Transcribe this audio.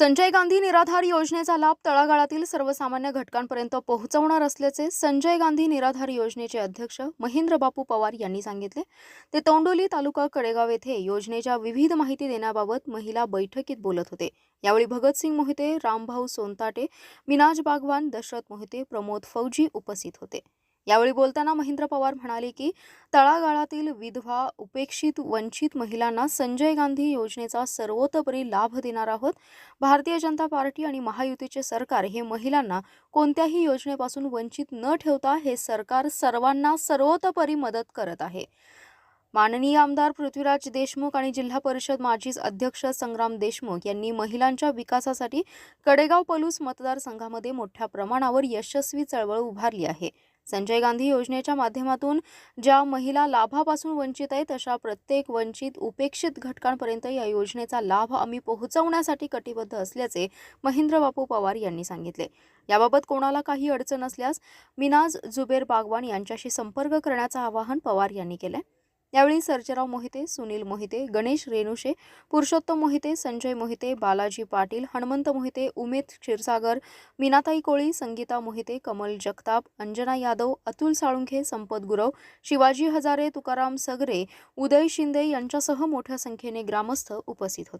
संजय गांधी निराधार योजनेचा लाभ तळागाळातील सर्वसामान्य घटकांपर्यंत पोहोचवणार असल्याचे संजय गांधी निराधार योजनेचे अध्यक्ष महेंद्र बापू पवार यांनी सांगितले. ते तोंडोली तालुका कडेगाव येथे योजनेच्या विविध माहिती देण्याबाबत महिला बैठकीत बोलत होते. यावेळी भगतसिंग मोहिते रामभाऊ सोनताटे मिनाज बागवान दशरथ मोहिते प्रमोद फौजी उपस्थित होते. यावेळी बोलताना महेंद्र पवार म्हणाले की तळागाळातील विधवा उपेक्षित वंचित महिलांना संजय गांधी योजनेचा सर्वोतपरी लाभ देणार आहोत. भारतीय जनता पार्टी आणि महायुतीचे सरकार हे महिलांना कोणत्याही योजनेपासून वंचित न ठेवता हे सरकार सर्वांना सर्वोतपरी मदत करत आहे. माननीय आमदार पृथ्वीराज देशमुख आणि जिल्हा परिषद माजी अध्यक्ष संग्राम देशमुख यांनी महिलांच्या विकासासाठी कडेगाव पलूस मतदारसंघामध्ये मोठ्या प्रमाणावर यशस्वी चळवळ उभारली आहे. संजय गांधी योजनेच्या माध्यमातून ज्या महिला लाभापासून वंचित आहेत अशा प्रत्येक वंचित उपेक्षित घटकांपर्यंत या योजनेचा लाभ आम्ही पोहोचवण्यासाठी कटिबद्ध असल्याचे महेंद्र बापू पवार यांनी सांगितले. याबाबत कोणाला काही अडचण असल्यास मिनाज जुबेर बागवान यांच्याशी संपर्क करण्याचं आवाहन पवार यांनी केलं यावेळी सर्जेराव मोहिते सुनील मोहिते गणेश रेणुशे पुरुषोत्तम मोहिते संजय मोहिते बालाजी पाटील हनुमंत मोहिते उमेद क्षीरसागर मीनाताई कोळी संगीता मोहिते कमल जगताप अंजना यादव अतुल साळुंखे संपत गुरव शिवाजी हजारे तुकाराम सगरे उदय शिंदे यांच्यासह मोठ्या संख्येने ग्रामस्थ उपस्थित होते.